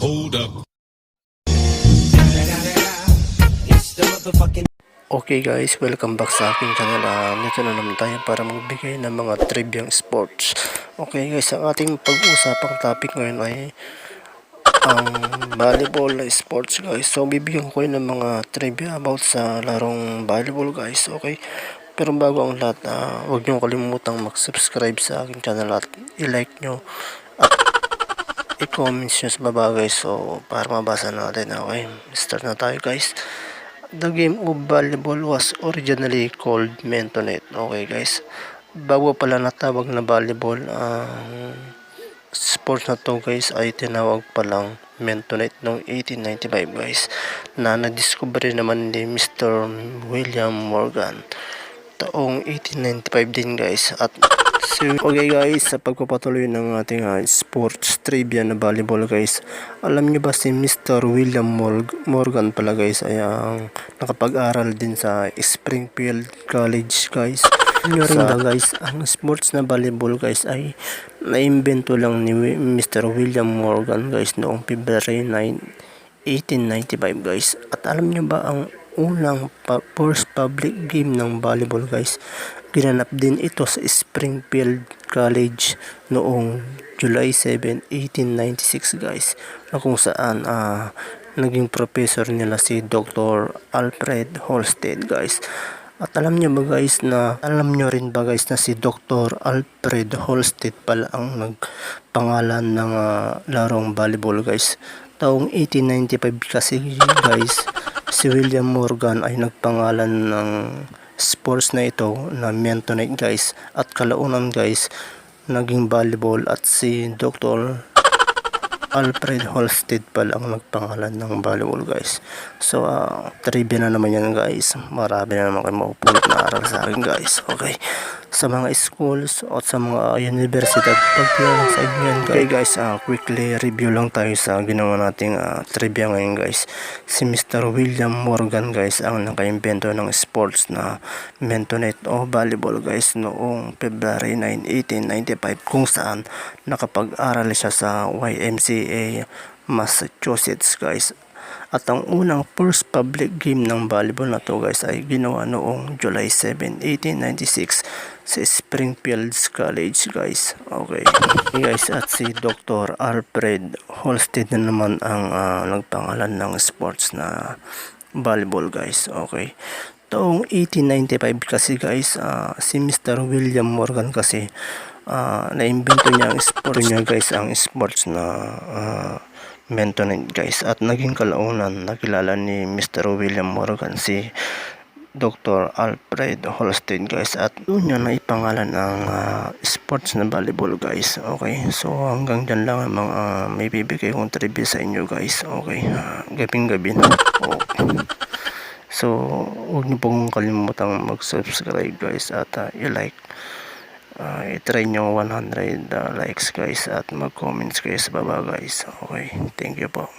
Hold up. Okay guys, welcome back sa aking channel. Uh, nito na naman tayo para magbigay ng mga triviang sports. Okay guys, ang ating pag-uusapang topic ngayon ay ang volleyball sports guys. So bibigyan ko kayo ng mga trivia about sa larong volleyball guys. Okay. Pero bago ang lahat, uh, huwag niyo kalimutang mag-subscribe sa aking channel at i-like nyo at i-comment nyo sa baba guys. So para mabasa natin. Okay. Start na tayo guys. The game of volleyball was originally called Mentonet. Okay guys. Bago pala natawag na volleyball, ang sports na to guys ay tinawag palang Mentonet noong 1895 guys na nadiskubre naman ni Mr. William Morgan taong 1895 din guys at okay guys, sa pagpapatuloy ng ating uh, sports trivia na volleyball guys, alam nyo ba si Mr. William Morg- Morgan pala guys ay ang nakapag-aral din sa Springfield College guys. Nyo rin ba guys, ang sports na volleyball guys ay naimbento lang ni Mr. William Morgan guys noong February 9, 1895 guys. At alam nyo ba ang unang pa- first public game ng volleyball guys ginanap din ito sa Springfield College noong July 7, 1896 guys na kung saan ah, naging professor nila si Dr. Alfred Holsted guys at alam nyo ba guys na alam nyo rin ba guys na si Dr. Alfred Holsted pala ang nagpangalan ng ah, larong volleyball guys taong 1895 kasi guys si William Morgan ay nagpangalan ng sports na ito na Mentonite guys. At kalaunan guys naging volleyball at si Dr. Alfred Holsted pala ang nagpangalan ng volleyball guys. So uh, trivia na naman yan guys. Marami na naman kayo mapupulot na aral sa akin guys. Okay sa mga schools at sa mga universidad pagtiyan sa inyo. Okay guys, uh, quickly review lang tayo sa ginawa nating uh, trivia ngayon guys. Si Mr. William Morgan guys ang nakaimbento ng sports na mentonet o volleyball guys noong February 9, 1895 kung saan nakapag-aral siya sa YMCA Massachusetts guys at ang unang first public game ng volleyball na to guys ay ginawa noong July 7, 1896 sa Springfield College guys. Okay. guys at si Dr. Alfred Holsted na naman ang ah, nagpangalan ng sports na volleyball guys. Okay. Taong 1895 kasi guys, ah, si Mr. William Morgan kasi ah, naimbento niya ang sports niya guys, ang sports na ah, Mentonite guys at naging kalaunan nakilala ni Mr. William Morgan si Dr. Alfred Holstein guys at doon niya na ipangalan ang ah, sports na volleyball guys okay so hanggang dyan lang ang mga ah, may bibigay kong trivia sa inyo guys okay uh, gabing gabi na okay so huwag niyo pong kalimutang mag subscribe guys at ah, i-like uh, i-try nyo 100 uh, likes guys at mag comments kayo sa baba guys. Okay thank you po